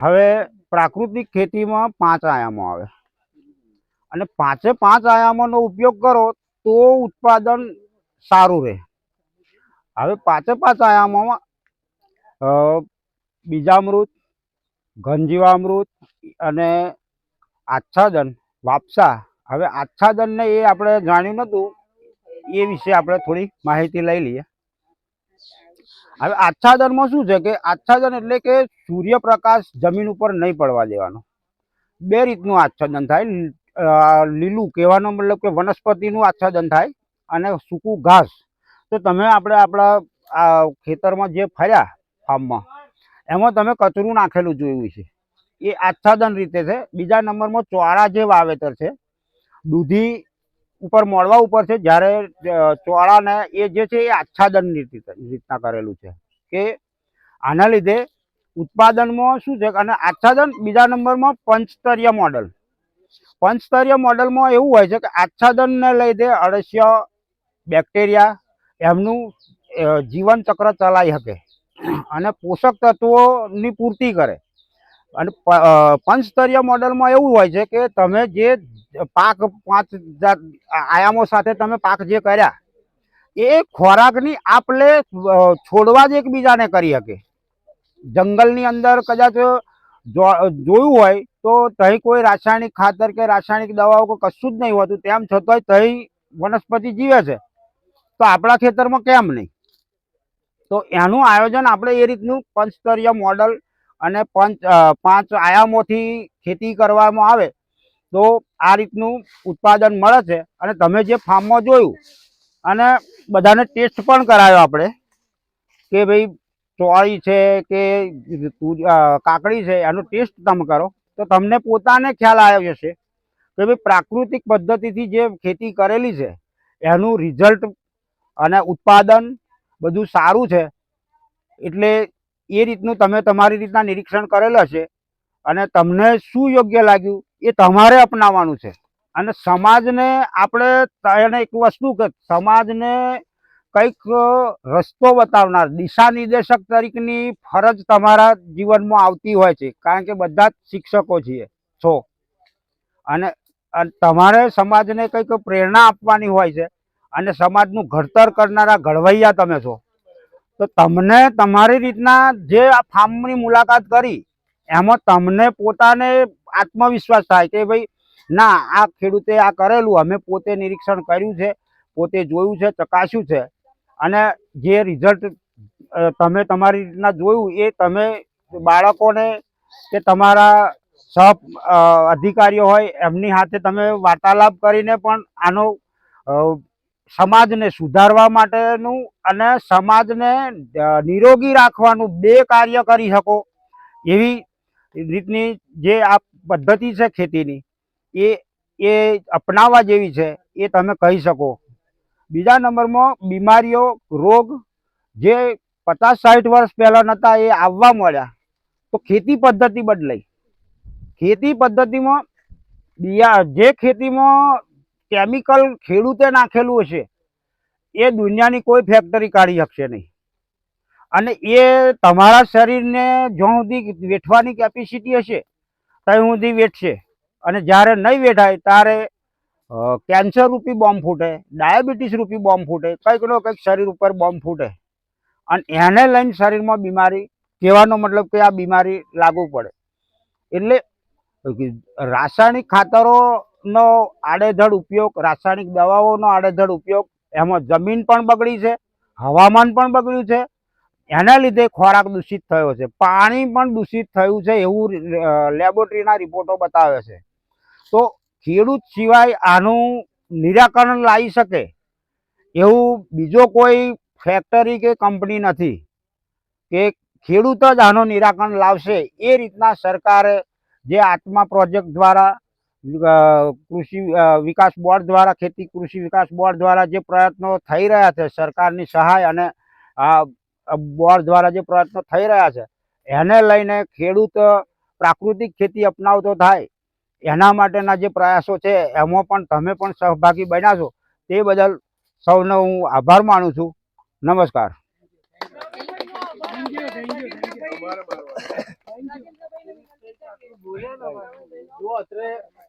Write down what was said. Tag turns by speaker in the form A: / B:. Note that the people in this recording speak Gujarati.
A: હવે પ્રાકૃતિક ખેતીમાં પાંચ આયામો આવે. અને પાંચે પાંચ આયામોનો ઉપયોગ કરો તો ઉત્પાદન સારું રહે. હવે પાંચે પાંચ આયામોમાં બીજામૃત, ઘનજીવામૃત અને આચ્છાદન, વાપસા. હવે આચ્છાદનને એ આપણે જાણ્યું નહોતું એ વિશે આપણે થોડી માહિતી લઈ લઈએ. હવે આચ્છાદનમાં શું છે કે આચ્છાદન એટલે કે સૂર્યપ્રકાશ જમીન ઉપર નહીં પડવા દેવાનો. બે રીતનું આચ્છાદન થાય. લીલું કહેવાનો મતલબ કે વનસ્પતિનું આચ્છાદન થાય અને સૂકું ઘાસ. તો તમે આપણે આપણા, આ ખેતરમાં જે ફર્યા ફાર્મમાં, એમાં તમે કચરું નાખેલું જોયું છે એ આચ્છાદન રીતે છે. બીજા નંબરમાં ચોળા જે વાવેતર છે, દૂધી ઉપર મોડવા ઉપર છે, જ્યારે ચોળાને એ જે છે એ આચ્છાદન રીતના કરેલું છે. કે આના લીધે ઉત્પાદનમાં શું છે અને આચ્છાદન બીજા નંબરમાં પંચસ્તરીય મોડલ. પંચસ્તરીય મોડલમાં એવું હોય છે કે આચ્છાદનને લીધે અળસ્ય, બેક્ટેરિયા એમનું જીવનચક્ર ચલાવી શકે. અને પોષક તત્વોની પૂર્તિ કરે. અને પંચસ્તરીય મોડલમાં એવું હોય છે કે તમે જે પાક પાંચ જાત આયામો સાથે તમે પાક જે કર્યા, એ ખોરાકની આપલે છોડવા જ એકબીજાને કરી શકે. જંગલની અંદર કદાચ જોયું હોય તો તહીં કોઈ રાસાયણિક ખાતર કે રાસાયણિક દવાઓ કે કશું જ નહીં હોતું, તેમ છતાંય તહીં વનસ્પતિ જીવે છે. તો આપણા ખેતરમાં કેમ નહીં? તો એનું આયોજન આપણે એ રીતનું પંચસ્તરીય મોડલ અને પંચ પાંચ આયામોથી ખેતી કરવામાં આવે, તો આ રીતનું ઉત્પાદન મળે છે. અને તમે જે ફાર્મમાં જોયું, અને બધાને ટેસ્ટ પણ કરાયો આપણે, કે ભાઈ ચોળી છે કે કાકડી છે, એનો ટેસ્ટ તમે કરો, તો તમને પોતાને ખ્યાલ આવ્યો જશે કે ભાઈ પ્રાકૃતિક પદ્ધતિથી જે ખેતી કરેલી છે, એનું રિઝલ્ટ અને ઉત્પાદન બધું સારું છે. એટલે એ રીતનું તમે તમારી રીતના નિરીક્ષણ કરેલ હશે અને તમને શું યોગ્ય લાગ્યું એ તમારે અપનાવવાનું છે. અને સમાજને આપણે એને એક વસ્તુ કે સમાજને કંઈક રસ્તો બતાવનાર દિશા નિર્દેશક તરીકેની ફરજ તમારા જીવનમાં આવતી હોય છે. કારણ કે બધા જ શિક્ષકો છીએ, છો. અને, તમારે સમાજને કંઈક પ્રેરણા આપવાની હોય છે અને સમાજનું ઘડતર કરનારા ઘડવૈયા તમે છો. તો તમને તમારી રીતના જે આ ફાર્મની મુલાકાત કરી, એમાં તમને પોતાને આત્મવિશ્વાસ થાય કે ભાઈ, ના, આ ખેડૂતે આ કરેલું, અમે પોતે નિરીક્ષણ કર્યું છે, પોતે જોયું છે, ચકાસ્યું છે. અને જે રિઝલ્ટ તમે તમારી રીતના જોયું, એ તમે બાળકોને કે તમારા સહ અધિકારીઓ હોય, એમની સાથે તમે વાર્તાલાપ કરીને પણ આનો સમાજને સુધારવા માટેનું અને સમાજને નિરોગી રાખવાનું બે કાર્ય કરી શકો એવી રીતની જે આ પદ્ધતિ છે ખેતીની, એ એ અપનાવવા જેવી છે, એ તમે કહી શકો. બીજા નંબરમાં બીમારીઓ, રોગ જે પચાસ સાઠ વર્ષ પહેલાં નહોતા એ આવવા મળ્યા. તો ખેતી પદ્ધતિ બદલાઈ. ખેતી પદ્ધતિમાં બિયા જે ખેતીમાં કેમિકલ ખેડૂતે નાખેલું હશે, એ દુનિયાની કોઈ ફેક્ટરી કાઢી શકશે નહીં. અને એ તમારા શરીરને જ્યાં સુધી વેઠવાની કેપેસિટી હશે, ત્યાં સુધી વેઠશે. અને જ્યારે નહીં વેઠાય, ત્યારે કેન્સર રૂપી બોમ્બ ફૂટે ડાયાબિટીસ રૂપી બોમ્બ ફૂટે, કંઈક નો કંઈક શરીર ઉપર બોમ્બ ફૂટે. અને એને લઈને શરીરમાં બીમારી, કહેવાનો મતલબ કે આ બીમારી લાગુ પડે. એટલે રાસાયણિક ખાતરોનો આડેધડ ઉપયોગ, રાસાયણિક દવાઓનો આડેધડ ઉપયોગ, એમાં જમીન પણ બગડી છે, હવામાન પણ બગડ્યું છે. એના લીધે ખોરાક દૂષિત થયો છે. પાણી પણ દૂષિત થયું છે એવું લેબોરેટરીના રિપોર્ટો બતાવે છે. તો ખેડૂત સિવાય આનું નિરાકરણ લાવી શકે એવું બીજો કોઈ ફેક્ટરી કે કંપની નથી કે ખેડૂત જ આનું નિરાકરણ લાવશે એ રીતના સરકારે જે આત્મા પ્રોજેક્ટ દ્વારા કૃષિ વિકાસ બોર્ડ દ્વારા ખેતી કૃષિ વિકાસ બોર્ડ દ્વારા જે પ્રયત્નો થઈ રહ્યા છે સરકારની સહાય અને આ બોર્ડ દ્વારા જે પ્રયત્નો થઈ રહ્યા છે એને લઈને ખેડૂત પ્રાકૃતિક ખેતી અપનાવતો થાય એના માટેના જે પ્રયાસો છે એમાં પણ તમે પણ સહભાગી બન્યા છો તે બદલ સૌનો હું આભાર માનું છું. નમસ્કાર.
B: જો અત્રે